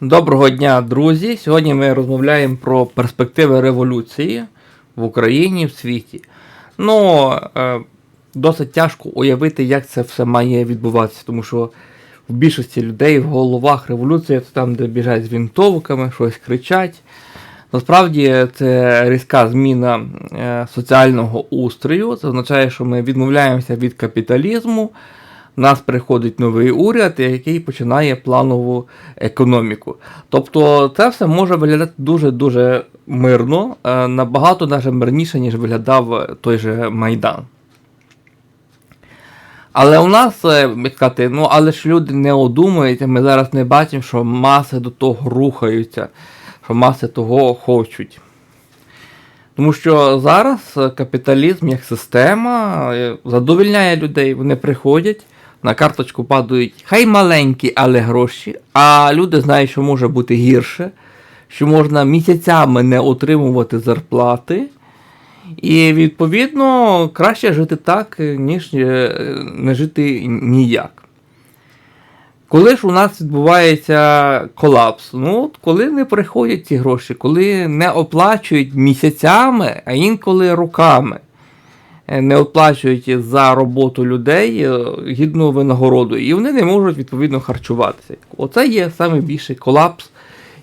Доброго дня, друзі! Сьогодні ми розмовляємо про перспективи революції в Україні в світі. Ну, е, досить тяжко уявити, як це все має відбуватися, тому що в більшості людей в головах революція це там, де біжать з вінтовками, щось кричать. Насправді це різка зміна е, соціального устрою. Це означає, що ми відмовляємося від капіталізму. У нас приходить новий уряд, який починає планову економіку. Тобто це все може виглядати дуже-дуже мирно, е, набагато навіть мирніше, ніж виглядав той же Майдан. Але у нас, е, як сказати, ну але ж люди не одумуються, ми зараз не бачимо, що маси до того рухаються, що маси того хочуть. Тому що зараз капіталізм як система е, задовільняє людей, вони приходять, на карточку падають хай маленькі, але гроші, а люди знають, що може бути гірше, що можна місяцями не отримувати зарплати. І відповідно краще жити так, ніж е, не жити ніяк. Коли ж у нас відбувається колапс? Ну, от коли не приходять ці гроші, коли не оплачують місяцями, а інколи роками, не оплачують за роботу людей е, гідну винагороду, і вони не можуть відповідно харчуватися. Оце є найбільший колапс,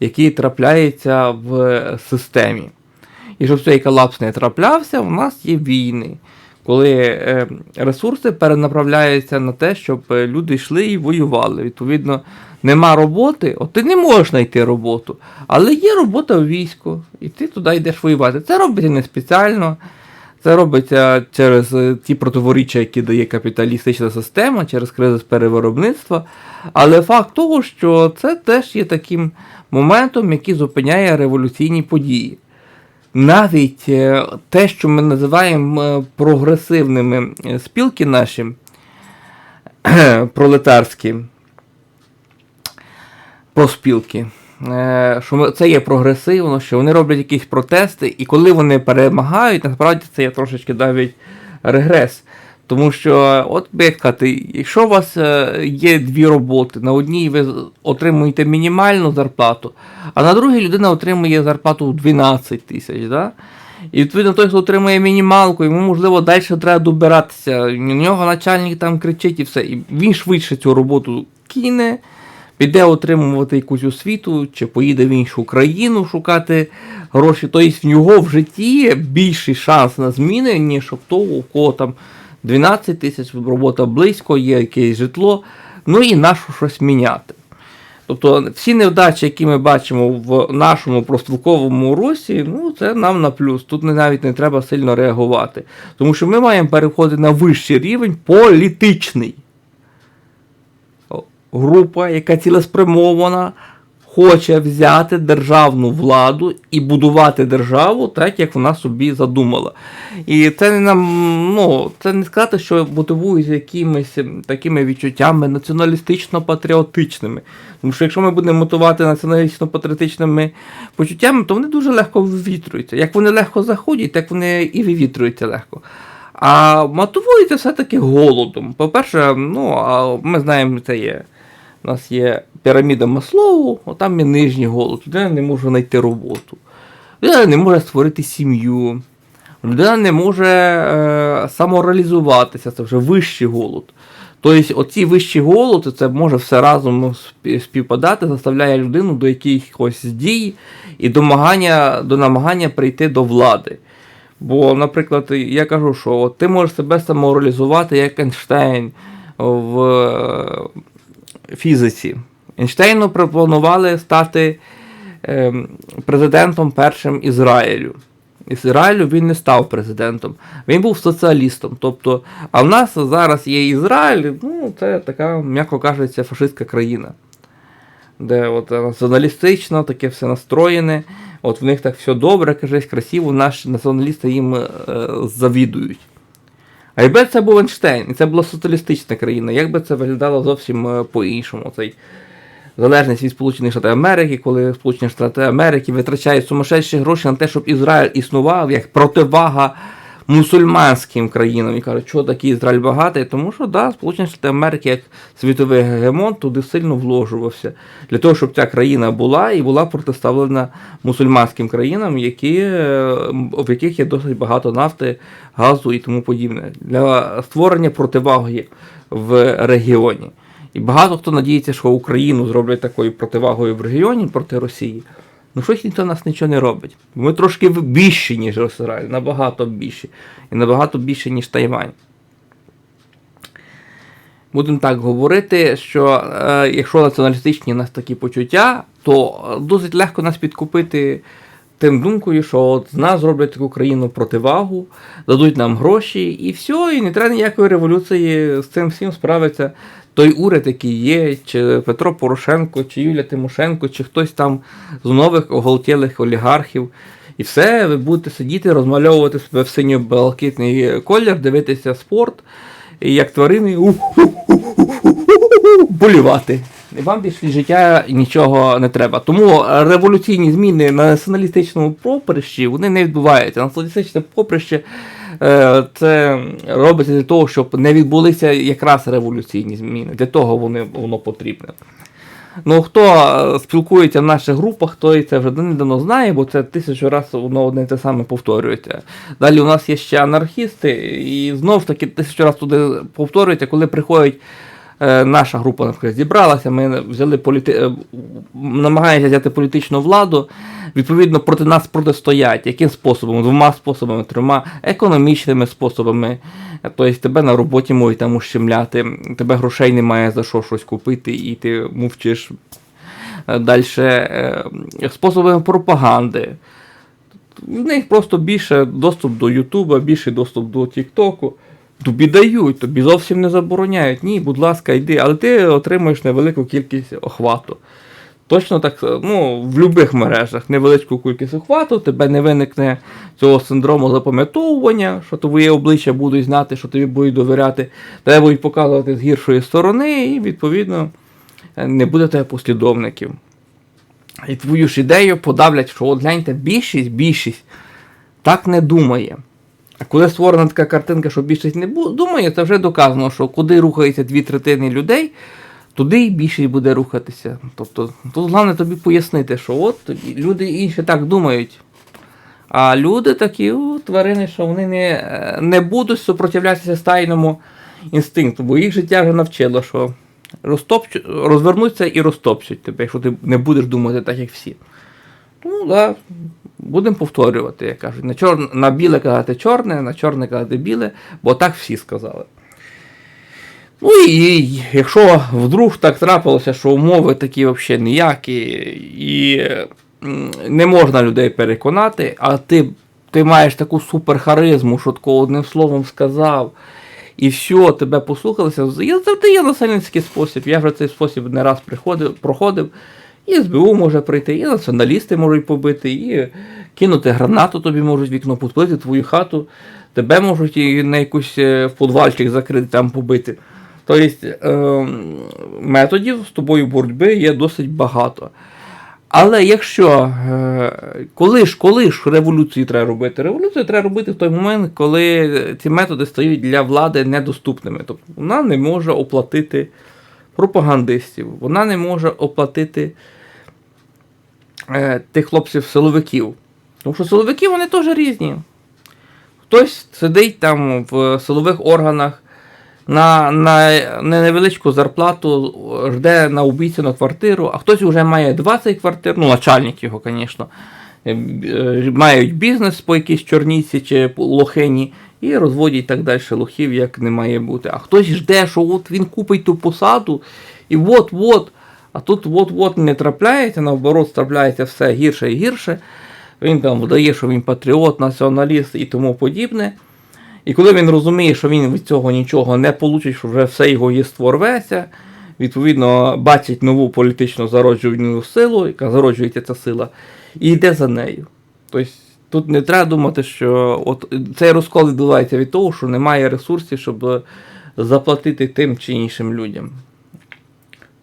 який трапляється в системі. І щоб цей колапс не траплявся, у нас є війни, коли е, ресурси перенаправляються на те, щоб е, люди йшли і воювали. Відповідно, нема роботи, от ти не можеш знайти роботу, але є робота в війську, і ти туди йдеш воювати. Це робиться не спеціально. Це робиться через е, ті противоріччя, які дає капіталістична система, через кризис перевиробництва. Але факт того, що це теж є таким моментом, який зупиняє революційні події. Навіть е, те, що ми називаємо е, прогресивними спілки наші пролетарські проспілки, що це є прогресивно, що вони роблять якісь протести, і коли вони перемагають, насправді це є трошечки навіть регрес. Тому що, от як сказати, якщо у вас е, є дві роботи, на одній ви отримуєте мінімальну зарплату, а на другій людина отримує зарплату в 12 тисяч. Да? І відповідно той, хто отримує мінімалку, йому можливо далі треба добиратися. У нього начальник там кричить і все. І він швидше цю роботу кине, піде отримувати якусь освіту, чи поїде в іншу країну шукати гроші. Тобто в нього в житті є більший шанс на зміни, ніж у того, у кого там 12 тисяч, робота близько, є якесь житло, ну і нашу щось міняти. Тобто всі невдачі, які ми бачимо в нашому профспілковому русі, ну це нам на плюс. Тут навіть не треба сильно реагувати. Тому що ми маємо переходити на вищий рівень політичний. Група, яка цілеспрямована, хоче взяти державну владу і будувати державу так, як вона собі задумала. І це не нам, ну, це не сказати, що мотивується якимись ем, такими відчуттями націоналістично-патріотичними. Тому що якщо ми будемо мотивувати націоналістично-патріотичними почуттями, то вони дуже легко вивітрюються. Як вони легко заходять, так вони і вивітрюються легко. А мотивується все-таки голодом. По-перше, ну, а ми знаємо, це є. У нас є піраміда Маслоу, там є нижній голод, людина не може знайти роботу. Людина не може створити сім'ю. Людина не може е, самореалізуватися, це вже вищий голод. Тобто, оці вищі голод, це може все разом співпадати, заставляє людину до якихось дій і домагання, до намагання прийти до влади. Бо, наприклад, я кажу, що от ти можеш себе самореалізувати як Ейнштейн в фізиці. Ейнштейну пропонували стати ем, президентом першим Ізраїлю. Ізраїлю він не став президентом, він був соціалістом. Тобто, а в нас зараз є Ізраїль, ну це така, м'яко кажеться, фашистська країна, де от націоналістично таке все настроєне, от в них так все добре, кажись, красиво, наші націоналісти їм е, завідують. А якби це був Ейнштейн, і це була соціалістична країна, як би це виглядало зовсім е, по-іншому? Цей залежність від Сполучених Штатів Америки, коли Сполучені Штати Америки витрачають сумасшедші гроші на те, щоб Ізраїль існував як противага мусульманським країнам і кажуть, що такий Ізраїль багатий, тому що да, Сполучені Штати Америки як світовий гегемон туди сильно вложувався для того, щоб ця країна була і була протиставлена мусульманським країнам, які, е, в яких є досить багато нафти, газу і тому подібне, для створення противаги в регіоні. І багато хто надіється, що Україну зроблять такою противагою в регіоні проти Росії. Ну щось ніхто нас нічого не робить. Ми трошки більші, ніж Ізраїль, набагато більші. І набагато більше, ніж Тайвань. Будемо так говорити, що е, якщо націоналістичні у нас такі почуття, то досить легко нас підкупити тим думкою, що от з нас зроблять таку країну противагу, дадуть нам гроші, і все, і не треба ніякої революції з цим всім справиться. Той уряд, який є, чи Петро Порошенко, чи Юлія Тимошенко, чи хтось там з нових оголтілих олігархів. І все, ви будете сидіти, розмальовувати себе в синьо-балакитний колір, дивитися спорт, і як тварини болівати. І вам більше життя нічого не треба. Тому революційні зміни на націоналістичному поприщі вони не відбуваються. Націоналістичне поприще це робиться для того, щоб не відбулися якраз революційні зміни. Для того вони, воно потрібне. Ну, хто е, спілкується в наших групах, той це вже давно знає, бо це тисячу разів воно одне те саме повторюється. Далі у нас є ще анархісти, і знову ж таки тисячу разів туди повторюється, коли приходять. Е, Наша група, наприклад, зібралася, ми взяли політи... е, намагаємося взяти політичну владу. Відповідно, проти нас протистоять. Яким способом? Двома способами, трьома економічними способами. Тобто тебе на роботі можуть там ущемляти, тебе грошей немає за що щось купити, і ти мовчиш. Далі способами пропаганди. В них просто більше доступ до Ютуба, більший доступ до Тіктоку. Тобі дають, тобі зовсім не забороняють. Ні, будь ласка, йди, але ти отримуєш невелику кількість охвату. Точно так, ну, в будь-яких мережах невеличку кількість охвату, тебе не виникне цього синдрому запам'ятовування, що твоє обличчя будуть знати, що тобі будуть довіряти, тебе будуть показувати з гіршої сторони, і, відповідно, не буде тебе послідовників. І твою ж ідею подавлять, що от гляньте, більшість, більшість так не думає. Коли створена така картинка, що більшість не думає, це вже доказано, що куди рухається дві третини людей, туди і більшість буде рухатися. Тобто, тут головне тобі пояснити, що от люди інші так думають. А люди такі о, тварини, що вони не, не будуть супротивлятися стайному інстинкту, бо їх життя вже навчило, що розтопчу, розвернуться і розтопчуть тебе, якщо ти не будеш думати так, як всі. Ну, да, будемо повторювати, як кажуть. На, чор... на біле казати чорне, на чорне казати біле, бо так всі сказали. Ну і якщо вдруг так трапилося, що умови такі взагалі ніякі, і не можна людей переконати, а ти, ти маєш таку суперхаризму, що такого одним словом сказав, і все, тебе послухалися. Завжди є насильницький спосіб. Я вже цей спосіб не раз приходив, проходив. І СБУ може прийти, і націоналісти можуть побити, і кинути гранату тобі можуть вікно, підпалити твою хату, тебе можуть і на якусь е, в подвальчик закрити, там побити. Тобто е, методів з тобою боротьби є досить багато. Але якщо е, коли ж коли ж революцію треба робити? Революцію треба робити в той момент, коли ці методи стають для влади недоступними. Тобто вона не може оплатити пропагандистів, вона не може оплатити е, тих хлопців-силовиків. Тому що силовики вони теж різні. Хтось сидить там в силових органах на, на, невеличку зарплату, жде на обіцяну квартиру, а хтось вже має 20 квартир, ну, начальник його, звісно, е, е, мають бізнес по якійсь чорніці чи лохині, і розводять так далі лохів, як не має бути. А хтось жде, що от він купить ту посаду, і от-от, а тут от-от не трапляється, наоборот, трапляється все гірше і гірше. Він там вдає, що він патріот, націоналіст і тому подібне. І коли він розуміє, що він від цього нічого не получить, що вже все його єство рветься, відповідно бачить нову політично зароджувальну силу, яка зароджується ця сила, і йде за нею. Тобто тут не треба думати, що от цей розкол відбувається від того, що немає ресурсів, щоб заплатити тим чи іншим людям.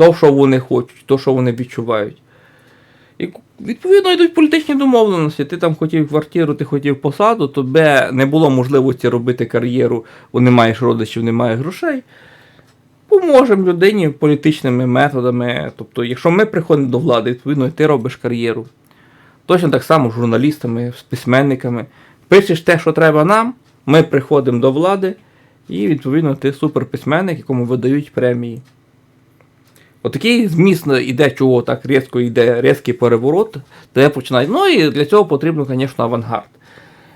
То, що вони хочуть, то, що вони відчувають. І відповідно йдуть політичні домовленості. Ти там хотів квартиру, ти хотів посаду, тебе не було можливості робити кар'єру, бо не маєш родичів, не маєш грошей. Поможемо людині політичними методами. Тобто, якщо ми приходимо до влади, відповідно, і ти робиш кар'єру. Точно так само з журналістами, з письменниками. Пишеш те, що треба нам, ми приходимо до влади, і відповідно ти суперписьменник, якому видають премії. Отакий зміст іде, чого так різко йде, різкий переворот, де починають. Ну і для цього потрібно, звісно, авангард.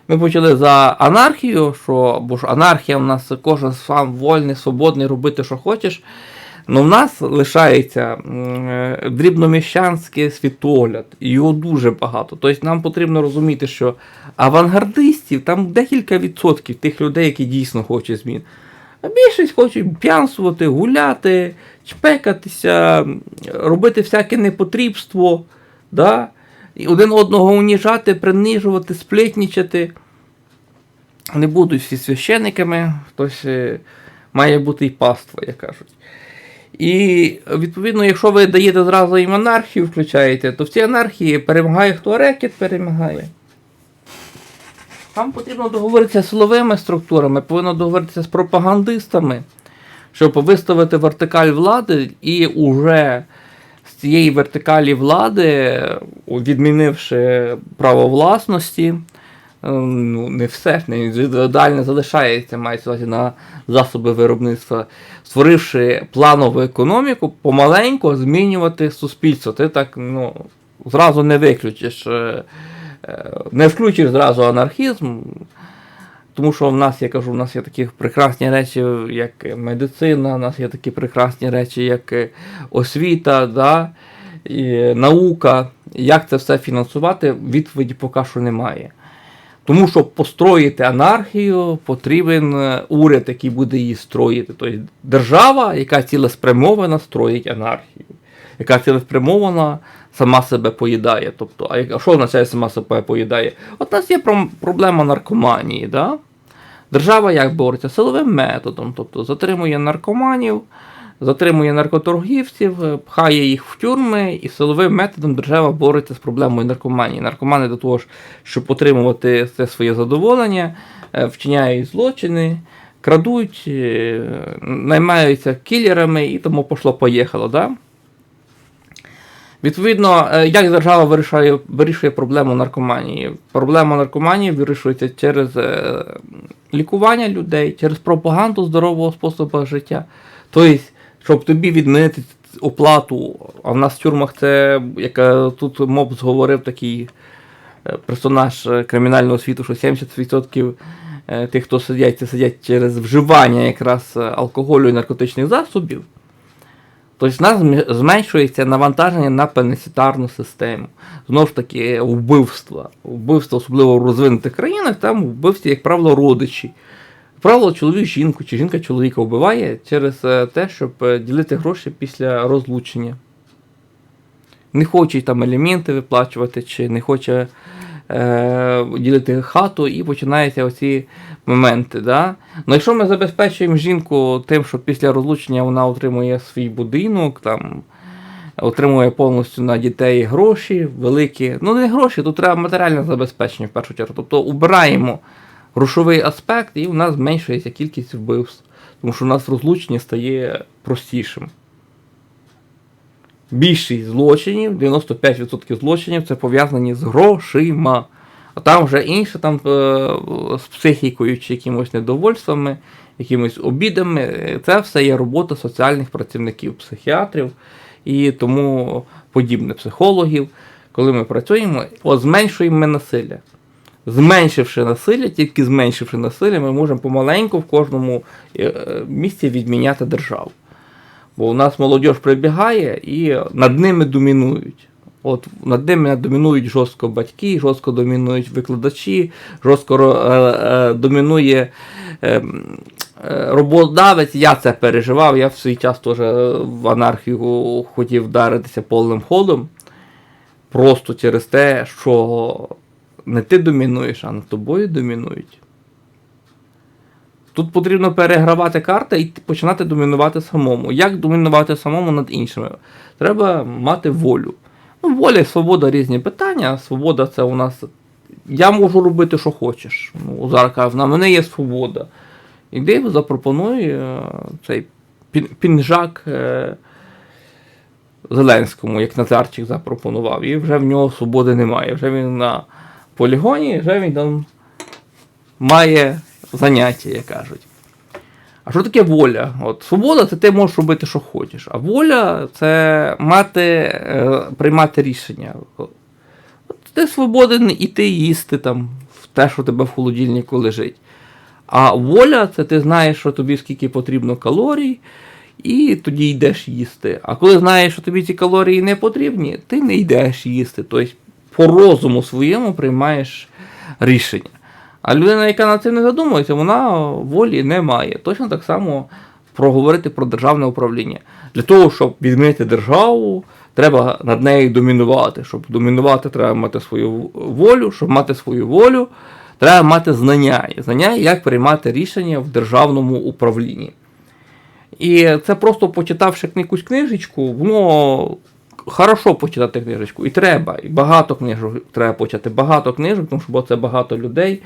Ми почали за анархію, що, бо ж анархія в нас кожен сам вольний, свободний робити, що хочеш. Ну в нас лишається е, дрібноміщанський світогляд, і його дуже багато. Тобто нам потрібно розуміти, що авангардистів там декілька відсотків тих людей, які дійсно хочуть змін. А більшість хочуть п'янствувати, гуляти, чпекатися, робити всяке непотрібство, да? і один одного уніжати, принижувати, сплетнічати. Не будуть всі священниками, хтось е, має бути і паства, як кажуть. І відповідно, якщо ви даєте зразу їм анархію, включаєте, то в цій анархії перемагає хто рекет перемагає. Вам потрібно договоритися з силовими структурами, повинно договоритися з пропагандистами, щоб виставити вертикаль влади і уже з цієї вертикалі влади, відмінивши право власності, е, ну, не все ж не залишається, мається увазі на засоби виробництва, створивши планову економіку, помаленьку змінювати суспільство. Ти так ну, зразу не виключиш, е, не включиш зразу анархізм. Тому що в нас, я кажу, в нас є такі прекрасні речі, як медицина, у нас є такі прекрасні речі, як е, освіта, да, і наука. Як це все фінансувати, відповіді поки що немає. Тому щоб построїти анархію, потрібен е, уряд, який буде її строїти. Тобто держава, яка цілеспрямована, строїть анархію, яка цілеспрямована сама себе поїдає. Тобто, а що означає сама себе поїдає? От у нас є проблема наркоманії. Да? Держава як бореться? Силовим методом, тобто затримує наркоманів, затримує наркоторгівців, е, пхає їх в тюрми, і силовим методом держава бореться з проблемою наркоманії. Наркомани до того ж, щоб отримувати це своє задоволення, е, вчиняють злочини, крадуть, е, наймаються кілерами і тому пошло-поїхало. Да? Відповідно, е, як держава вирішує, вирішує проблему наркоманії? Проблема наркоманії вирішується через е, лікування людей, через пропаганду здорового способу життя. Тобто, щоб тобі відмінити оплату, а в нас в тюрмах це, як е, тут Мопс говорив, такий персонаж кримінального світу, що 70% е, тих, хто сидять, це сидять через вживання якраз алкоголю і наркотичних засобів. Тобто в нас зменшується навантаження на пенесітарну систему. Знову ж таки, вбивства. Вбивства, особливо в розвинутих країнах, там вбивці, як правило, родичі. Правило, чоловік жінку чи жінка чоловіка вбиває через е, те, щоб е, ділити гроші після розлучення. Не хоче там елементи виплачувати, чи не хоче е, ділити хату, і починаються оці моменти. Да? Ну, якщо ми забезпечуємо жінку тим, що після розлучення вона отримує свій будинок, там, отримує повністю на дітей гроші великі. Ну, не гроші, тут треба матеріальне забезпечення в першу чергу. Тобто убираємо грошовий аспект, і у нас зменшується кількість вбивств. Тому що у нас розлучення стає простішим. Більшість злочинів, 95% злочинів це пов'язані з грошима. А там вже інше там е, з психікою чи якимось недовольствами, якимись обідами. Це все є робота соціальних працівників, психіатрів і тому подібне психологів. Коли ми працюємо, от зменшуємо ми насилля. Зменшивши насилля, тільки зменшивши насилля, ми можемо помаленьку в кожному е, е, місці відміняти державу. Бо у нас молодь прибігає і над ними домінують. От над ними домінують жорстко батьки, жорстко домінують викладачі, жорстко е, е, домінує е, е, роботодавець. Я це переживав. Я в свій час теж е, в анархію хотів вдаритися повним ходом. Просто через те, що не ти домінуєш, а над тобою домінують. Тут потрібно перегравати карти і починати домінувати самому. Як домінувати самому над іншими? Треба мати волю. Ну, воля і свобода різні питання. Свобода це у нас. Я можу робити, що хочеш. Ну, зараз кажу, на мене є свобода. Іди запропонуй е, цей пінжак е, Зеленському, як Назарчик запропонував. І вже в нього свободи немає. Вже він на полігоні, вже він там має заняття, як кажуть. А що таке воля? От свобода це ти можеш робити, що хочеш. А воля це мати, е, приймати рішення. От ти свободен іти їсти там в те, що тебе в холодильнику лежить. А воля це ти знаєш, що тобі скільки потрібно калорій, і тоді йдеш їсти. А коли знаєш, що тобі ці калорії не потрібні, ти не йдеш їсти. Тобто по розуму своєму приймаєш рішення. А людина, яка над цим не задумується, вона волі не має. Точно так само проговорити про державне управління. Для того, щоб відмінити державу, треба над нею домінувати. Щоб домінувати, треба мати свою волю, щоб мати свою волю, треба мати знання. Знання, як приймати рішення в державному управлінні. І це просто почитавши якусь книжечку, воно хорошо почитати книжечку. І треба. І багато книжок треба почати. Багато книжок, тому що це багато людей.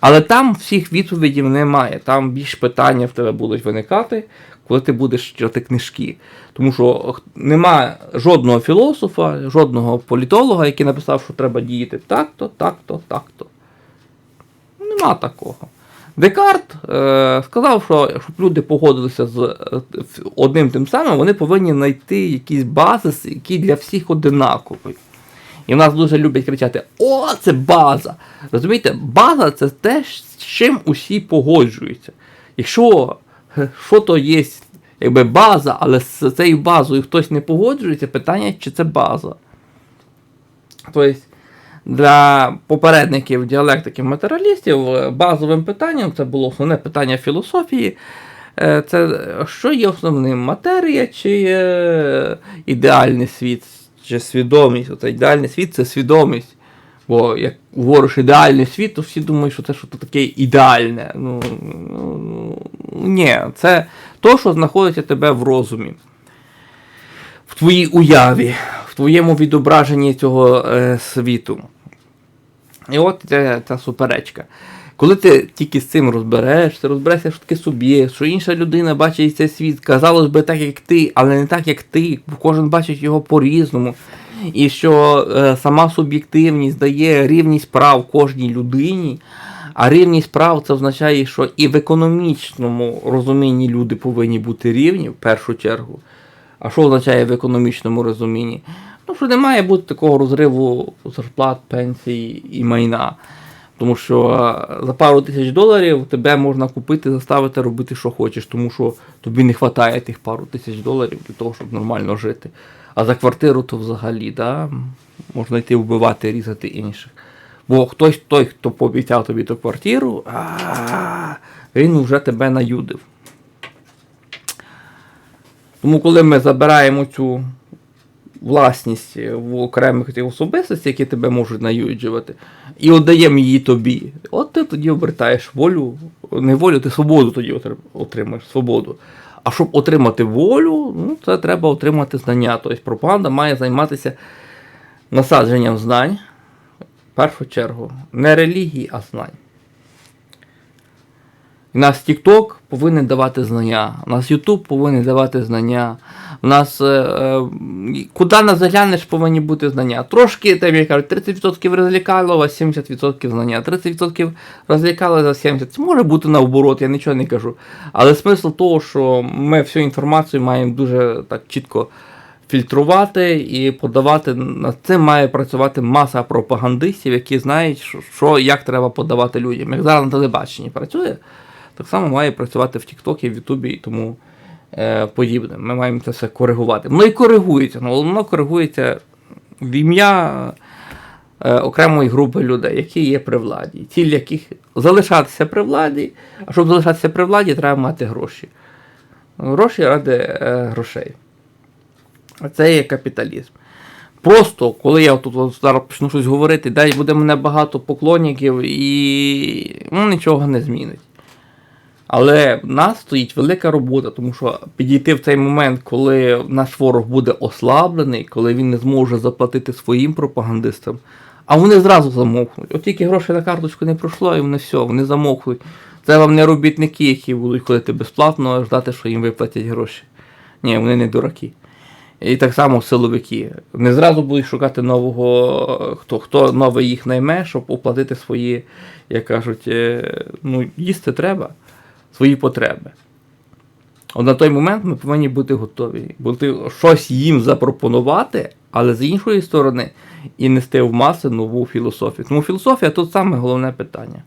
Але там всіх відповідей немає. Там більш питання в тебе будуть виникати, коли ти будеш читати книжки. Тому що немає жодного філософа, жодного політолога, який написав, що треба діяти так-то, так-то, так-то. Нема такого. Декарт е, сказав, що щоб люди погодилися з е, одним тим самим, вони повинні знайти якийсь базис, який для всіх одинаковий. І в нас дуже люблять кричати: О, це база! Розумієте, база це те, з чим усі погоджуються. Якщо е, що то є якби база, але з цією базою хтось не погоджується, питання, чи це база. Тобто, для попередників діалектиків матеріалістів е, базовим питанням це було основне питання філософії. Е, Це що є основним матерія чи ідеальний світ, чи свідомість. Оце ідеальний світ це свідомість. Бо як говориш ідеальний світ, то всі думають, що це щось таке ідеальне. Ну, ну, ну, ні, це то, що знаходиться тебе в розумі, в твоїй уяві, в твоєму відображенні цього е, світу. І от ця, ця суперечка. Коли ти тільки з цим розберешся, розберешся, що таке суб'єкт, що інша людина бачить цей світ, казалось би, так як ти, але не так, як ти, бо кожен бачить його по-різному. І що е, сама суб'єктивність дає рівність прав кожній людині, а рівність прав це означає, що і в економічному розумінні люди повинні бути рівні в першу чергу. А що означає в економічному розумінні? Ну, що не має бути такого розриву зарплат, пенсій і майна. Тому що за пару тисяч доларів тебе можна купити, заставити робити, що хочеш, тому що тобі не вистачає тих пару тисяч доларів для того, щоб нормально жити. А за квартиру то взагалі, да, можна йти вбивати, різати інших. Бо хтось той, хто пообіцяв тобі ту квартиру, він вже тебе наюдив. Тому коли ми забираємо цю власність в окремих тих особистостей, які тебе можуть наюджувати, і віддаємо її тобі, от ти тоді обертаєш волю, не волю, ти свободу тоді отримаєш, свободу. А щоб отримати волю, ну, це треба отримати знання. Тобто пропаганда має займатися насадженням знань, в першу чергу, не релігії, а знань. У нас TikTok повинен давати знання, у нас YouTube повинен давати знання. У нас е, е, куди не заглянеш, повинні бути знання. Трошки, там я кажу, 30% розлікало, а 70% знання. 30% розлікало за 70%. Це може бути наоборот, я нічого не кажу. Але смисл того, що ми всю інформацію маємо дуже так чітко фільтрувати і подавати. Над цим має працювати маса пропагандистів, які знають, що, що як треба подавати людям. Як зараз на телебаченні працює, так само має працювати в Тіктокі, в Ютубі і тому е, подібне. Ми маємо це все коригувати. Воно і коригується, але воно коригується в ім'я е, окремої групи людей, які є при владі, ціль яких залишатися при владі, а щоб залишатися при владі, треба мати гроші. Гроші ради е, грошей. А Це є капіталізм. Просто, коли я тут зараз почну щось говорити, дай буде мене багато поклонників і ну, нічого не змінить. Але в нас стоїть велика робота, тому що підійти в цей момент, коли наш ворог буде ослаблений, коли він не зможе заплатити своїм пропагандистам, а вони зразу замовкнуть. От тільки гроші на карточку не пройшло, і вони все, вони замовкнуть. Це вам не робітники, які будуть ходити безплатно, а ждати, що їм виплатять гроші. Ні, вони не дураки. І так само силовики. Не зразу будуть шукати нового, хто, хто новий їх найме, щоб оплатити свої, як кажуть, е, ну, їсти треба, свої потреби. От на той момент ми повинні бути готові, бути щось їм запропонувати, але з іншої сторони, і нести в маси нову філософію. Тому філософія тут саме головне питання.